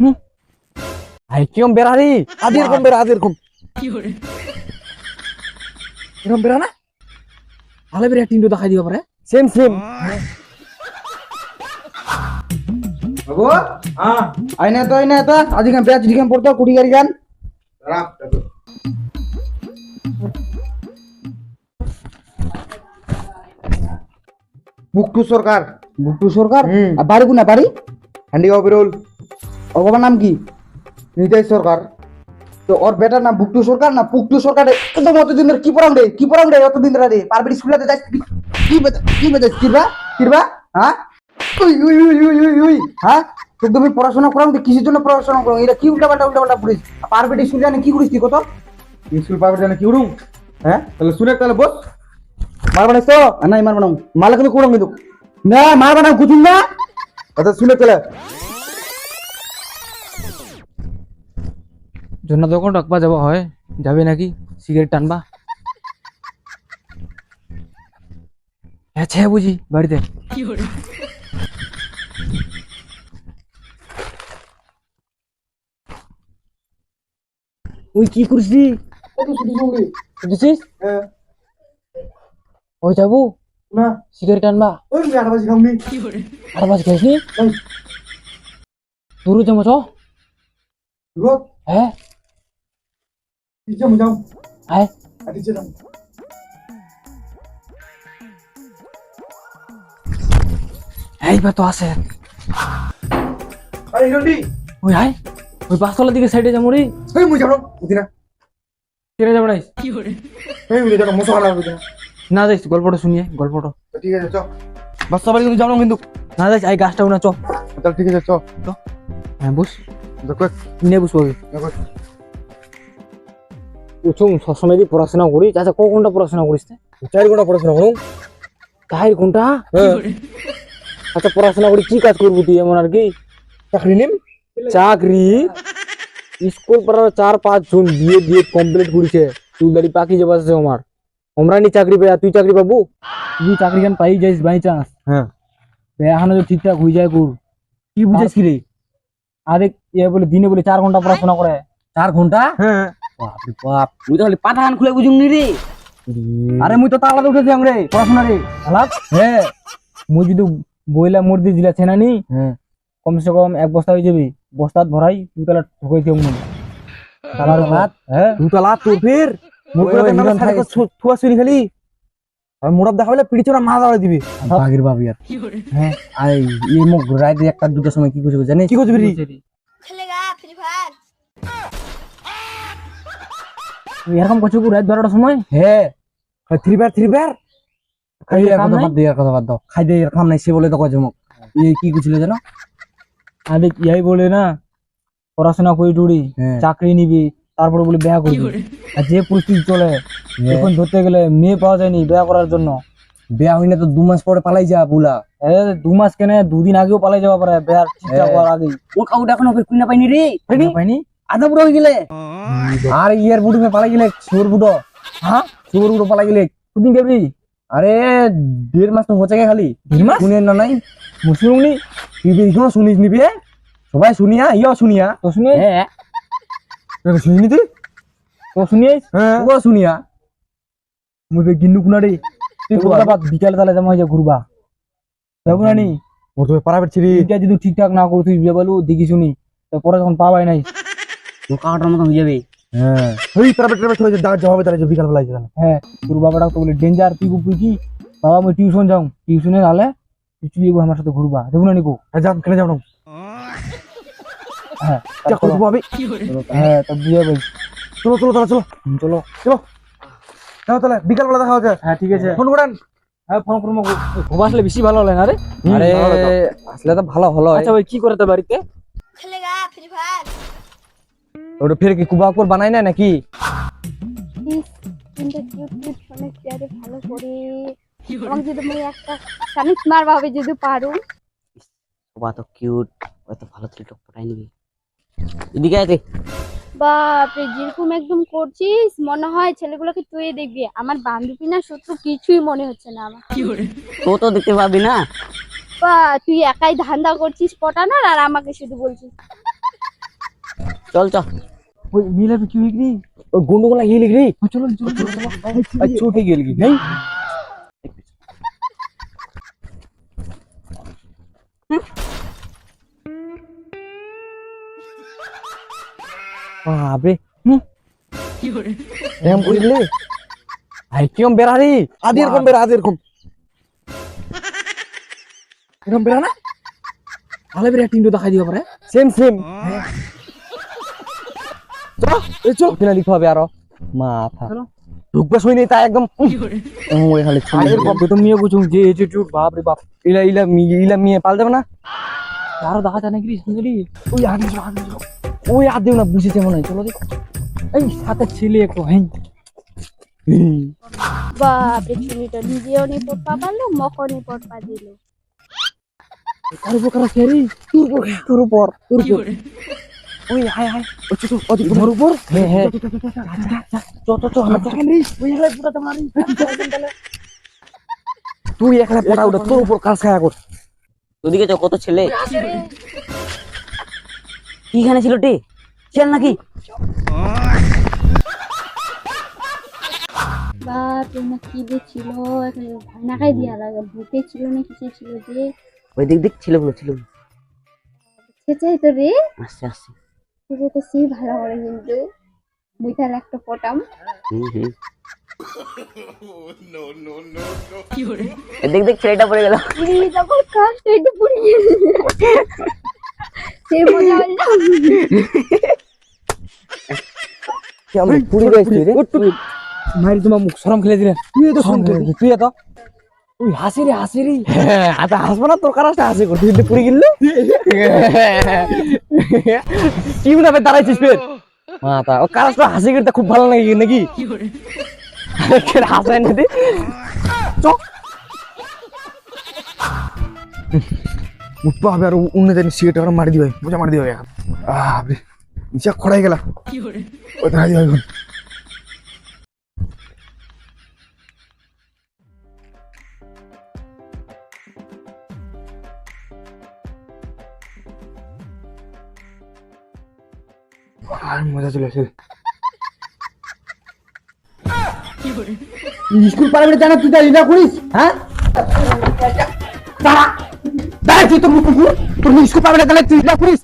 হুম। I কিরম বেড়া রে? আদি এরকম বেরা আদি এরকম এরকম বেড়া না? ভালো বেড়া টিন্ডু দেখাই দিবা পারে। সেম সেম বাবু হ্যাঁ। আইনে তো আইনে তো। ব্যাচ পড়তো কুড়ি গাড়ি গান। রাখ বুকটু সরকার। বুকটু সরকার? বাড়ি কোনা বাড়ি? বেরোল। ওর বাবার নাম কি? নিতাই সরকার তো ওর বেটার নাম বুকটু সরকার না পুকটু সরকার তো অতদিন ধরে কি পড়াম রে কি পড়াম রে অতদিন ধরে রে পারবি স্কুলে যাই কি বেতা কি বেতা কিরবা কিরবা হ্যাঁ উই উই উই উই উই উই হ্যাঁ তোকে তুমি পড়াশোনা করাম তো কিসের জন্য পড়াশোনা করাম এটা কি উল্টা পাল্টা উল্টা পাল্টা পড়িস পারবেটি স্কুল জানে কি করিস তুই কত? স্কুল পারবেটি জানে কি উড়ুম হ্যাঁ তাহলে শুনে তাহলে বস মার বানাইছ? তো না মার বানাম মালা কিন্তু কুড়াম কিন্তু না মার বানাম কুচুম না। আচ্ছা শুনে চলে জন্য দোকান ডাকবা যাবা হয়? যাবে নাকি? সিগারেট টানবা? হ্যাঁ বুঝি বাড়িতে। ওই কি করছি? হ্যাঁ। ওই যাব? না। সিগারেট টানবা? ওই আট বাজে বাজ খাইছি দূর যাব চ রোদ হ্যাঁ নিচে যাও আয় নিচে যাও এইবার তো আছে আরে হিরন্ডি ওই হাই ওই পাঁচতলার দিকে সাইডে যাব রে এই মুই যাব বুঝি না কেটে যাব নাই এই মুই যাব মশা খারাপ বুঝি না না যাইস গল্পটা শুনিয়ে গল্পটা ঠিক আছে চ বাচ্চা বাড়ি কিন্তু যাব কিন্তু না যাইস আই গাছটা উনা চ তাহলে ঠিক আছে চ হ্যাঁ বুঝ দেখো কিনে বুঝব দেখো উঠুম সবসময় দিয়ে পড়াশোনা করি আচ্ছা ক ঘণ্টা পড়াশোনা করিস তে? চার ঘণ্টা পড়াশোনা করুন চার ঘণ্টা হ্যাঁ আচ্ছা পড়াশোনা করি কি কাজ করবি তুই এমন আর কি চাকরি নিম চাকরি স্কুল পড়ার চার পাঁচ জন বিয়ে দিয়ে কমপ্লিট করেছে তুই দাঁড়ি পাখি যে বাসছে আমার আমরা নি চাকরি পেয়ে তুই চাকরি পাবো তুই চাকরি কেন পাই যাইস বাই চান্স হ্যাঁ এখানে তো ঠিকঠাক হয়ে যায় কুর কি বুঝেছ কি রে আরে এ বলে দিনে বলে চার ঘণ্টা পড়াশোনা করে চার ঘণ্টা হ্যাঁ বাপরে বাপ মুই তো খালি পাঠান খুলে বুঝুম নি রে। আরে মুই তো তালাতে উঠেছি রে পড়াশোনা রে। আলাপ হ্যাঁ মুই যদি বইলা মুরদি দিলা ছেনানি হ্যাঁ কমসে কম এক বস্তা হয়ে যাবি। বস্তাত ভরাই তুই তাহলে ঠকাই দিও মনে তালার ভাত হ্যাঁ তুই তো লাত তোর ফের? মুই। থুয়া শুনি খালি? আর মোড়াব দেখাবলে পিড়ি চোরা মাথা দাঁড়াই দিবি। বাগির বাবি আর। হ্যাঁ আই এই মুখ রাইতে একটা দুটার সময় কি করছিস জানিস? কি করছিস খেলেগা ফ্রি ফায়ার। এরকম করছ কি রাত বারোটার সময় হ্যাঁ থ্রি বার থ্রি বার খাই কথা বাদ দে আর কথা বাদ দাও। খাই দে আর কাম নাই সে বলে তো মুখ এই কি করছিল জানো? আরে ইয়াই বলে না পড়াশোনা করি টুড়ি। চাকরি নিবি তারপরে বলে বিয়া করবি আর যে পরিস্থিতি চলে এখন ধরতে গেলে মেয়ে পাওয়া যায়নি বিয়া করার জন্য? বিয়া হইলে তো দু মাস পরে পালাই যা বুলা এ, দু মাস কেন দুদিন আগেও পালাই যাওয়া পারে বিয়ার ঠিকঠাক হওয়ার আগেই। ও কাউটা এখনও কুইনা পাইনি রে পাইনি আধা বুড়ো হয়ে গেলে আর ইয়ার বুড়ো মে পালাই গেলে সুর বুড়ো। হ্যাঁ? সুর বুড়ো পালাই গেলে কুদিন গেবি? আরে দেড় মাস তো হচ্ছে খালি। দেড় মাস? শুনে না নাই? মুসলিমনি তুই এখনও শুনিস নিবি? সবাই শুনিয়া ইয় শুনিয়া। তো শুনি হ্যাঁ। শুনিনি তুই? তো শুনিস? হ্যাঁ। ও শুনিয়া? মুই গিন্নু কুনারে তুই তুই ঘুরবা বিকালে তাহলে জমা হয়ে ঘুরবা। যাব না নি? ওর তুমি পারাবেট ছিলি। এটা যদি ঠিকঠাক না করে তুই বিয়ে বলু দেখি শুনি। তো পরে যখন পাবাই নাই কাটার মতো হয়ে যাবে। হ্যাঁ। ওই পারাবেট পারাবেট হয়ে যাবে তাহলে যে বিকাল বেলা যাবে। হ্যাঁ তোর বাবাটা তো বলে ডেঞ্জার তুই তুই কি? বাবা আমি টিউশন যাও টিউশনে নালে তুই চুলি আমার সাথে ঘুরবা। যাব না নিকো? কেন যাও না হ্যাঁ। করব আমি। হ্যাঁ তা বিয়ে ভাই চলো চলো তাহলে চলো। চলো। চলো। যাও তাহলে বিকাল বেলা দেখা হচ্ছে। হ্যাঁ ঠিক আছে। ফোন করেন। হ্যাঁ ফোন করব। ঘুম আসলে বেশি ভালো হলে না রে? আরে আসলে তো ভালো হলো। আচ্ছা ভাই কি করে তো বাড়িতে? খেলেগা ফ্রি ফায়ার। ওটা ফের কি কুবা কুবাকুর বানাই না নাকি? কিন্তু ভালো করে। যদি আমি একটা কানিক মারবা হবে যদি পারো। বাবা তো কিউট ভালো ছিল টক পটাই নিবি? এদিকে আছে বাপরে যেরকম একদম করছিস মনে হয় ছেলেগুলোকে তুই দেখবি। আমার বান্ধবী না শত্রু কিছুই মনে হচ্ছে না আমার। তো তো দেখতে পাবি না? বা তুই একাই ধান্দা করছিস পটানোর আর আমাকে শুধু বলছিস। চল চল ওই মিলাবি কি লিখলি ওই গুন্ডগুলা কি লিখলি চলো চলো চলো ছোটে গেল কি নাই বাপরে হুম এরকম করিলে আই কিরম বেড়ারি আদি এরকম বেরা আদি এরকম এরকম বেরা না ভালো বেড়া টিন্ডু দেখাই দিবা পারে সেম সেম চলো এই চল কিনা লিখতে হবে আরও মাথা। ঢুকবে শুই নেই তা একদম ওই খালি তো মিয়া গুছুম যে এটিটিউড বাপ রে বাপ। ইলা ইলা মি- ইলা মিয়ে পাল দেবে না? আরও দেখা যায় নাকি সুন্দরী? ওই আগে আগে ওই আর দেব না বুঝেছে মনে হয়। চলো দেখ। এই সাথে ছেলে একটু হ্যাঁ বাপরে নিজেও পারল মকও দিল। কার তোর উপর তোর উপর তোর উপর। ওই হাই হাই ওই চল ওই তোমার উপর? হ্যাঁ হ্যাঁ চ চ চ আমরা দেখেন রে ওই একলা পুরা তোমার তুই একলা পড়া ওটা তোর উপর কাজ খায়া কর। ওদিকে তো কত ছেলে। কিখানে ছিল টে? চল নাকি? কি ছিল? ভান্নাকাই দিয়া লাগে। ভূতে ছিল না কিসে ছিল যে? ওই দিক দিক ছেলেগুলো ছেলেগুলো সেটাই তো রে। আসছে আসছে। সি ভালো করে কিন্তু। মুই একটা পটাম। হুম দেখ ছেলেটা পড়ে গেল। পুরি যখন কাজটা একটু পুরি সে মজা হল না পুরি গেছিস রে? মারি তোমার মুখ শরম খেলে দিলে তুই তো শুন তুই এত ওই হাসি রে হাসি রে হ্যাঁ আতা হাসবো না তোর কারাটা হাসি কর তুই যদি পুরি গিললে? কি মনে দাঁড়াইছিস ফের? মাতা ও কারাটা হাসি করতে খুব ভালো লাগে নাকি? হাসাই না দি? চ উঠবো হবে আর অন্য জানি সিগারেট আর মারি দিবে বোঝা মারি দিবে আহ খড়াই গেলা দিবে মজা চলে আসে। স্কুল পারবে জানা তুই তাই না করিস হ্যাঁ? দাঁড়া দাঁড়া, তুই তোর মুখ তোর স্কুল পারবে তাহলে তুই না করিস।